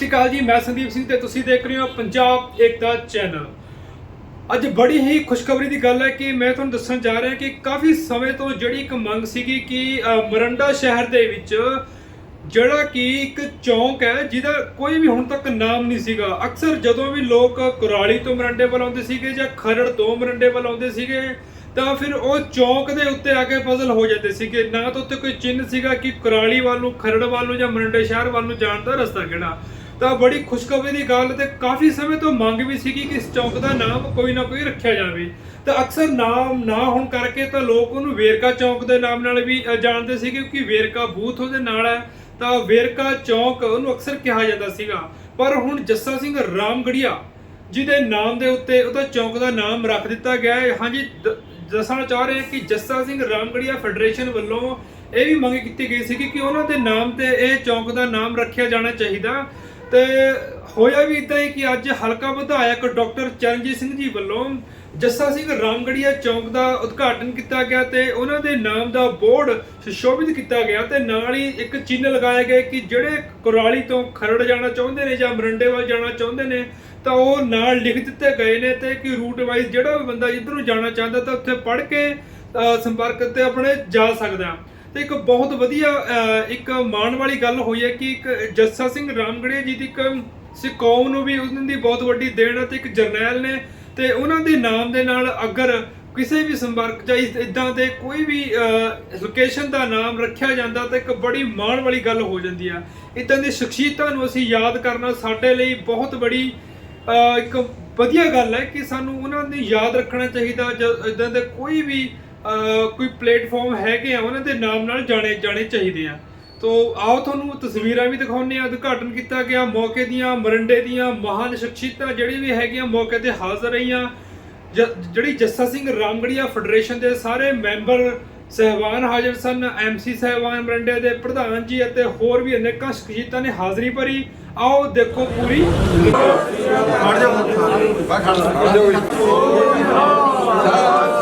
ਸ਼੍ਰੀ ਅਕਾਲ ਜੀ ਮੈਂ ਸੰਦੀਪ ਸਿੰਘ ਤੇ ਤੁਸੀਂ ਦੇਖ ਰਹੇ ਹੋ ਪੰਜਾਬ ਏਕਤਾ ਚੈਨਲ। ਅੱਜ ਬੜੀ ਹੀ ਖੁਸ਼ਖਬਰੀ ਦੀ ਗੱਲ ਹੈ ਕਿ ਮੈਂ ਤੁਹਾਨੂੰ ਦੱਸਣ ਜਾ ਰਿਹਾ ਕਿ ਕਾਫੀ ਸਮੇਂ ਤੋਂ ਜਿਹੜੀ ਇੱਕ ਮੰਗ ਸੀਗੀ ਕਿ ਅ, ਮਰੰਡਾ ਸ਼ਹਿਰ ਦੇ ਵਿੱਚ ਜਿਹੜਾ ਕਿ ਇੱਕ ਚੌਂਕ ਹੈ ਜਿਹਦਾ ਕੋਈ ਵੀ ਹੁਣ ਤੱਕ ਨਾਮ ਨਹੀਂ ਸੀਗਾ। ਅਕਸਰ ਜਦੋਂ ਵੀ ਲੋਕ ਕੁਰਾਲੀ ਤੋਂ ਮਰੰਡੇ ਵੱਲ ਆਉਂਦੇ ਸੀਗੇ ਜਾਂ ਖਰੜ ਤੋਂ ਮਰੰਡੇ ਵੱਲ ਆਉਂਦੇ ਸੀਗੇ ਤਾਂ ਫਿਰ ਉਹ ਚੌਂਕ ਦੇ ਉੱਤੇ ਆ ਕੇ ਫਜ਼ਲ ਹੋ ਜਾਂਦੇ ਸੀਗੇ। ਨਾ ਤਾਂ ਉੱਤੇ ਕੋਈ ਚਿੰਨ੍ਹ ਸੀਗਾ ਕਿ ਕੁਰਾਲੀ ਵੱਲ ਨੂੰ ਖਰੜ ਵੱਲ ਨੂੰ ਜਾਂ ਮਰੰਡੇ ਸ਼ਹਿਰ ਵੱਲ ਨੂੰ ਜਾਣ ਦਾ ਰਸਤਾ ਕਿਹੜਾ। ਤਾਂ ਬੜੀ ਖੁਸ਼ਖਬਰੀ ਦੀ ਗੱਲ ਤੇ ਕਾਫੀ ਸਮੇਂ ਤੋਂ ਮੰਗ ਵੀ ਸੀਗੀ ਕਿ ਇਸ ਚੌਂਕ ਦਾ ਨਾਮ ਕੋਈ ਨਾ ਕੋਈ ਰੱਖਿਆ ਜਾਵੇ। ਤਾਂ ਅਕਸਰ ਨਾਮ ਨਾ ਹੋਣ ਕਰਕੇ ਤਾਂ ਲੋਕ ਉਹਨੂੰ ਵੇਰਕਾ ਚੌਂਕ ਦੇ ਨਾਮ ਨਾਲ ਵੀ ਜਾਣਦੇ ਸੀਗੇ ਕਿਉਂਕਿ ਵੇਰਕਾ ਬੂਥ ਉਹਦੇ ਨਾਲ ਹੈ। ਤਾਂ ਵੇਰਕਾ ਚੌਂਕ ਉਹਨੂੰ ਅਕਸਰ ਕਿਹਾ ਜਾਂਦਾ ਸੀਗਾ। ਪਰ ਹੁਣ ਜੱਸਾ ਸਿੰਘ ਰਾਮਗੜੀਆ, ਜਿਹਦੇ ਨਾਮ ਦੇ ਉੱਤੇ ਉਹਦਾ ਚੌਂਕ ਦਾ ਨਾਮ ਰੱਖ ਦਿੱਤਾ ਗਿਆ ਹੈ। ਹਾਂਜੀ, ਦ- ਦੱਸਣਾ ਚਾਹ ਰਹੇ ਹਾਂ ਕਿ ਜੱਸਾ ਸਿੰਘ ਰਾਮਗੜੀਆ ਫੈਡਰੇਸ਼ਨ ਵੱਲੋਂ ਇਹ ਵੀ ਮੰਗ ਕੀਤੀ ਗਈ ਸੀ ਕਿ ਉਹਨਾਂ ਦੇ ਨਾਮ ਤੇ ਇਹ ਚੌਂਕ ਦਾ ਨਾਮ ਰੱਖਿਆ ਜਾਣਾ ਚਾਹੀਦਾ। ਤੇ ਹੋਇਆ ਵੀ ਇਦਾਂ ਹੀ ਕਿ ਅੱਜ ਹਲਕਾ ਵਿਧਾਇਕ ਡਾਕਟਰ ਚਰਨਜੀਤ ਸਿੰਘ ਜੀ ਵੱਲੋਂ ਜੱਸਾ ਸਿੰਘ ਰਾਮਗੜੀਆ ਚੌਂਕ ਦਾ ਉਦਘਾਟਨ ਕੀਤਾ ਗਿਆ ਤੇ ਉਹਨਾਂ ਦੇ ਨਾਮ ਦਾ ਬੋਰਡ ਸੁਸ਼ੋਭਿਤ ਕੀਤਾ ਗਿਆ ਤੇ ਨਾਲ ਹੀ ਇੱਕ ਚਿੰਨ੍ਹ ਲਗਾਏ ਗਏ ਕਿ ਜਿਹੜੇ ਕੁਰਾਲੀ ਤੋਂ ਖਰੜ ਜਾਣਾ ਚਾਹੁੰਦੇ ਨੇ ਜਾਂ ਮਰੰਡੇ ਵੱਲ ਜਾਣਾ ਚਾਹੁੰਦੇ ਨੇ, ਤਾਂ ਉਹ ਨਾਲ ਲਿਖ ਦਿੱਤੇ ਗਏ ਨੇ ਤੇ ਕਿ ਰੂਟ ਵਾਈਜ਼ ਜਿਹੜਾ ਵੀ ਬੰਦਾ ਜਿੱਧਰ ਨੂੰ ਜਾਣਾ ਚਾਹੁੰਦਾ ਤਾਂ ਉੱਥੇ ਪੜ੍ਹ ਕੇ ਸੰਪਰਕ ਤੇ ਆਪਣੇ ਜਾ ਸਕਦਾ। ਤੇ ਇੱਕ ਬਹੁਤ ਵਧੀਆ ਇੱਕ ਮਾਣ ਵਾਲੀ ਗੱਲ ਹੋਈ ਹੈ ਕਿ ਇੱਕ ਜੱਸਾ ਸਿੰਘ ਰਾਮਗੜੀਆ ਜੀ ਦੀ ਇੱਕ ਸਿੱਖ ਕੌਮ ਨੂੰ ਵੀ ਉਹਨਾਂ ਦੀ ਬਹੁਤ ਵੱਡੀ ਦੇਣ ਹੈ ਤੇ ਇੱਕ ਜਰਨੈਲ ਨੇ ਤੇ ਉਹਨਾਂ ਦੇ ਨਾਮ ਦੇ ਨਾਲ ਅਗਰ ਕਿਸੇ ਵੀ ਸੰਪਰਕ ਜਾਂ ਇਦਾਂ ਦੇ ਕੋਈ ਵੀ ਲੋਕੇਸ਼ਨ ਦਾ ਨਾਮ ਰੱਖਿਆ ਜਾਂਦਾ ਤਾਂ ਇੱਕ ਬੜੀ ਮਾਣ ਵਾਲੀ ਗੱਲ ਹੋ ਜਾਂਦੀ ਆ। ਇਦਾਂ ਦੀ ਸ਼ਖਸੀਅਤਾਂ ਨੂੰ ਅਸੀਂ ਯਾਦ ਕਰਨਾ ਸਾਡੇ ਲਈ ਬਹੁਤ ਬੜੀ ਇੱਕ ਵਧੀਆ ਗੱਲ ਹੈ ਕਿ ਸਾਨੂੰ ਉਹਨਾਂ ਨੂੰ ਯਾਦ ਰੱਖਣਾ ਚਾਹੀਦਾ ਇਦਾਂ ਦੇ ਕੋਈ ਵੀ ਕੋਈ ਪਲੇਟਫਾਰਮ ਹੈਗੇ ਆ ਉਹਨਾਂ ਦੇ ਨਾਮ ਨਾਲ ਜਾਣੇ ਜਾਣੇ ਚਾਹੀਦੇ ਆ। ਤੋ ਆਓ ਤੁਹਾਨੂੰ ਤਸਵੀਰਾਂ ਵੀ ਦਿਖਾਉਂਦੇ ਆ ਉਦਘਾਟਨ ਕੀਤਾ ਗਿਆ, ਮੌਕੇ ਦੀਆਂ, ਮਰੰਡੇ ਦੀਆਂ, ਮਹਾਨ ਸ਼ਖਸੀਅਤਾਂ ਜਿਹੜੀ ਵੀ ਹੈਗੀਆਂ ਮੌਕੇ ਤੇ ਹਾਜ਼ਰ ਰਹੀਆਂ। ਜ- ਜਿਹੜੀ ਜੱਸਾ ਸਿੰਘ ਰਾਮਗੜੀਆ ਫੈਡਰੇਸ਼ਨ ਦੇ ਸਾਰੇ ਮੈਂਬਰ ਸਹਿਬਾਨ ਹਾਜ਼ਰ ਸਨ ਐਮਸੀ ਸਹਿਬਾਨ, ਮਰੰਡੇ ਦੇ ਪ੍ਰਧਾਨ ਜੀ ਅਤੇ ਹੋਰ ਵੀ ਅਨੇਕਾਂ ਸ਼ਖਸੀਅਤਾਂ ਨੇ ਹਾਜ਼ਰੀ ਭਰੀ। ਆਓ ਦੇਖੋ ਪੂਰੀ। ਗੱਲ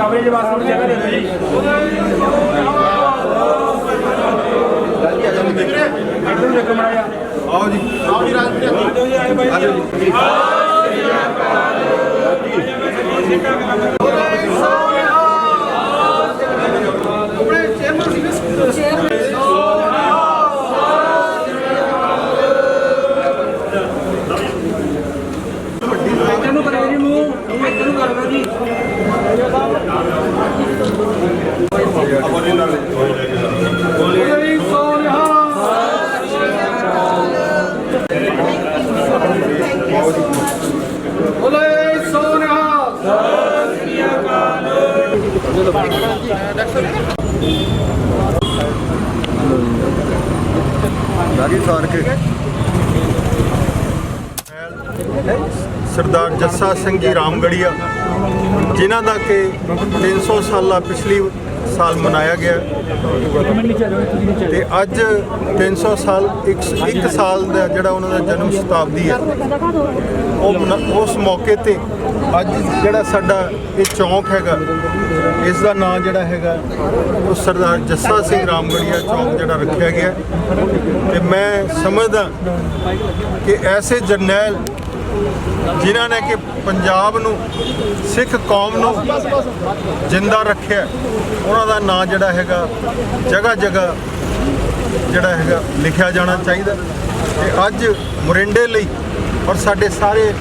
ਆ ਕਵਰੇਜ ਵਾਸਤੇ ਜਗ੍ਹਾ ਦੇ ਦਿਓ ਜੀ। ਇੱਧਰ ਨੂੰ ਦੇਖੋ ਮਾੜਾ ਜਿਹਾ ਆਓ ਜੀ ਆਓ ਜੀ ਰਾਜਪੁਰ ਆਜੋ ਜੀ। ਇੱਧਰ ਲਾਗੀ ਸਾਰ ਕੇ ਸਰਦਾਰ ਜੱਸਾ ਸਿੰਘ ਜੀ ਰਾਮਗੜੀਆ ਜਿਨ੍ਹਾਂ ਦਾ ਕਿ 300 ਸਾਲਾ ਪਿਛਲੀ ਸਾਲ ਮਨਾਇਆ ਗਿਆ। ਤੇ ਅੱਜ 300 ਸਾਲ, ਇੱਕ ਇੱਕ ਸਾਲ ਦਾ ਜਿਹੜਾ ਉਹਨਾਂ ਦਾ ਜਨਮ ਸ਼ਤਾਬਦੀ ਹੈ। ਉਹ ਉਸ ਮੌਕੇ ਤੇ ਅੱਜ ਜਿਹੜਾ ਸਾਡਾ ਇਹ ਚੌਂਕ ਹੈਗਾ, ਇਸ ਦਾ ਨਾਮ ਜਿਹੜਾ ਹੈਗਾ, ਉਹ ਸਰਦਾਰ ਜੱਸਾ ਸਿੰਘ ਰਾਮਗੜੀਆ ਚੌਂਕ ਜਿਹੜਾ ਰੱਖਿਆ ਗਿਆ। ਤੇ ਮੈਂ ਸਮਝਦਾ ਕਿ ਐਸੇ ਜਰਨੈਲ ਜਿਨ੍ਹਾਂ ਨੇ ਕਿ ਪੰਜਾਬ ਨੂੰ, ਸਿੱਖ ਕੌਮ ਨੂੰ ਜਿੰਦਾ ਰੱਖਿਆ ਉਹਨਾਂ ਦਾ ਨਾਂ ਜਿਹੜਾ ਹੈਗਾ, ਜਗ੍ਹਾ ਜਗ੍ਹਾ ਜਿਹੜਾ ਹੈਗਾ ਲਿਖਿਆ ਜਾਣਾ ਚਾਹੀਦਾ। ਤੇ ਅੱਜ ਮੁਰਿੰਡੇ ਲਈ ਔਰ ਸਾਡੇ ਸਾਰੇ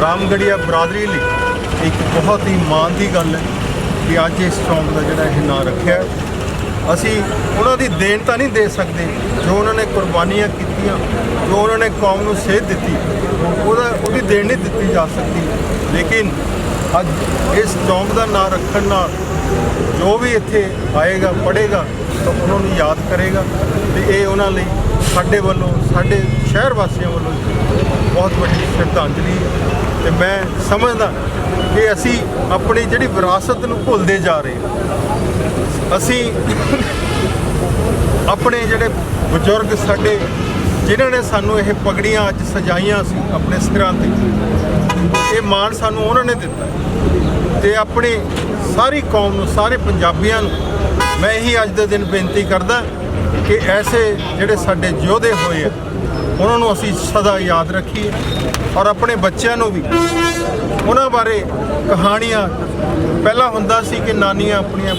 ਰਾਮਗੜੀਆ ਬਰਾਦਰੀ ਲਈ ਇੱਕ ਬਹੁਤ ਹੀ ਮਾਣ ਦੀ ਗੱਲ ਹੈ ਕਿ ਅੱਜ ਇਸ ਚੌਂਕ ਦਾ ਜਿਹੜਾ ਇਹ ਨਾਂ ਰੱਖਿਆ ਅਸੀਂ ਉਹਨਾਂ ਦੀ ਦੇਣ ਤਾਂ ਨਹੀਂ ਦੇ ਸਕਦੇ। ਜੋ ਉਹਨਾਂ ਨੇ ਕੁਰਬਾਨੀਆਂ ਕੀਤੀਆਂ, ਜੋ ਉਹਨਾਂ ਨੇ ਕੌਮ ਨੂੰ ਸੇਧ ਦਿੱਤੀ ਉਹਦਾ ਉਹਦੀ ਦੇਣ ਨਹੀਂ ਦਿੱਤੀ ਜਾ ਸਕਦੀ। ਲੇਕਿਨ ਅੱਜ ਇਸ ਚੌਂਕ ਦਾ ਨਾਂ ਰੱਖਣ ਨਾਲ ਜੋ ਵੀ ਇੱਥੇ ਆਏਗਾ, ਪੜ੍ਹੇਗਾ, ਤਾਂ ਉਹਨਾਂ ਨੂੰ ਯਾਦ ਕਰੇਗਾ ਤੇ ਇਹ ਉਹਨਾਂ ਲਈ ਸਾਡੇ ਵੱਲੋਂ, ਸਾਡੇ ਸ਼ਹਿਰ ਵਾਸੀਆਂ ਵੱਲੋਂ ਬਹੁਤ ਵੱਡੀ ਸ਼ਰਧਾਂਜਲੀ ਹੈ। ਤੇ ਮੈਂ ਸਮਝਦਾ ਕਿ ਅਸੀਂ ਆਪਣੀ ਜਿਹੜੀ ਵਿਰਾਸਤ ਨੂੰ ਭੁੱਲਦੇ ਜਾ ਰਹੇ ਹਾਂ। ਅਸੀਂ ਆਪਣੇ ਜਿਹੜੇ ਬਜ਼ੁਰਗ ਸਾਡੇ ਜਿਨ੍ਹਾਂ ਨੇ ਸਾਨੂੰ ਇਹ ਪਗੜੀਆਂ ਅੱਜ ਸਜਾਈਆਂ ਸੀ ਆਪਣੇ ਸਿਰਾਂ ਤੇ। ਇਹ ਮਾਣ ਸਾਨੂੰ ਉਹਨਾਂ ਨੇ ਦਿੱਤਾ। ਹੈ। ਤੇ ਆਪਣੀ ਸਾਰੀ ਕੌਮ ਨੂੰ, ਸਾਰੇ ਪੰਜਾਬੀਆਂ ਨੂੰ ਮੈਂ ਇਹੀ ਅੱਜ ਦੇ ਦਿਨ ਬੇਨਤੀ ਕਰਦਾ ਕਿ ਐਸੇ ਜਿਹੜੇ ਸਾਡੇ ਯੋਧੇ ਹੋਏ ਆ, ਉਹਨਾਂ ਨੂੰ ਅਸੀਂ ਸਦਾ ਯਾਦ ਰੱਖੀਏ ਔਰ ਆਪਣੇ ਬੱਚਿਆਂ ਨੂੰ ਵੀ। ਉਹਨਾਂ ਬਾਰੇ ਕਹਾਣੀਆਂ, ਪਹਿਲਾਂ ਹੁੰਦਾ ਸੀ ਕਿ ਨਾਨੀਆਂ ਆਪਣੀਆਂ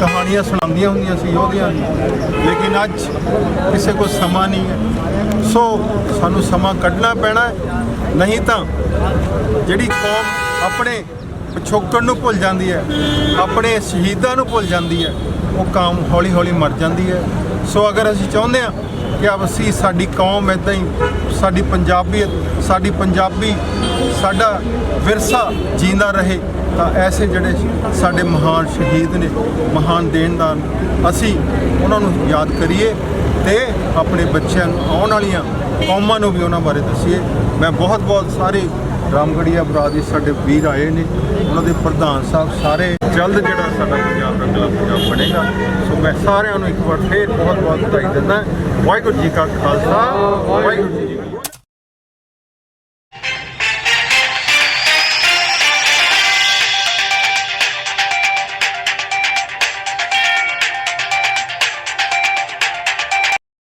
ਕਹਾਣੀਆਂ ਸੁਣਾਉਂਦੀਆਂ ਹੁੰਦੀਆਂ ਸੀ ਯੋਧਿਆਂ ਦੀ ਲੇਕਿਨ ਅੱਜ ਕਿਸੇ ਕੋਲ ਸਮਾਂ ਨਹੀਂ ਹੈ। ਸੋ ਸਾਨੂੰ ਸਮਾਂ ਕੱਢਣਾ ਪੈਣਾ ਨਹੀਂ ਤਾਂ ਜਿਹੜੀ ਕੌਮ ਆਪਣੇ ਪਿਛੋਕੜ ਨੂੰ ਭੁੱਲ ਜਾਂਦੀ ਹੈ, ਆਪਣੇ ਸ਼ਹੀਦਾਂ ਨੂੰ ਭੁੱਲ ਜਾਂਦੀ ਹੈ, ਉਹ ਕੌਮ ਹੌਲੀ ਹੌਲੀ ਮਰ ਜਾਂਦੀ ਹੈ। ਸੋ ਅਗਰ ਅਸੀਂ ਚਾਹੁੰਦੇ ਹਾਂ ਕਿ ਅਸੀਂ ਸਾਡੀ ਕੌਮ ਇਦਾਂ ਹੀ, ਸਾਡੀ ਪੰਜਾਬੀਅਤ ਸਾਡੀ ਪੰਜਾਬੀ, ਸਾਡਾ ਵਿਰਸਾ ਜਿੰਦਾ ਰਹੇ, ਤਾਂ ਐਸੇ ਜਿਹੜੇ ਸਾਡੇ ਮਹਾਨ ਸ਼ਹੀਦ ਨੇ, ਮਹਾਨ ਦੇਣਦਾਰ ਅਸੀਂ ਉਹਨਾਂ ਨੂੰ ਯਾਦ ਕਰੀਏ। ਤੇ ਆਪਣੇ ਬੱਚਿਆਂ ਨੂੰ ਆਉਣ ਵਾਲੀਆਂ ਕੌਮਾਂ ਨੂੰ ਵੀ ਉਹਨਾਂ ਬਾਰੇ ਦੱਸੀਏ। ਮੈਂ ਬਹੁਤ ਬਹੁਤ ਸਾਰੇ ਰਾਮਗੜੀਆ ਬਰਾਦਰੀ ਸਾਡੇ ਵੀਰ ਆਏ ਨੇ। ਉਹਨਾਂ ਦੇ ਪ੍ਰਧਾਨ ਸਾਹਿਬ ਸਾਰੇ ਜਲਦ ਜਿਹੜਾ ਸਾਡਾ ਪੰਜਾਬ ਰੰਗਲਾ ਪੰਜਾਬ ਬਣੇਗਾ। ਸੋ ਮੈਂ ਸਾਰਿਆਂ ਨੂੰ ਇੱਕ ਵਾਰ ਫੇਰ ਬਹੁਤ ਬਹੁਤ ਵਧਾਈ ਦਿੰਦਾ। ਵਾਹਿਗੁਰੂ ਜੀ ਕਾ ਖਾਲਸਾ, ਵਾਹਿਗੁਰੂ ਜੀ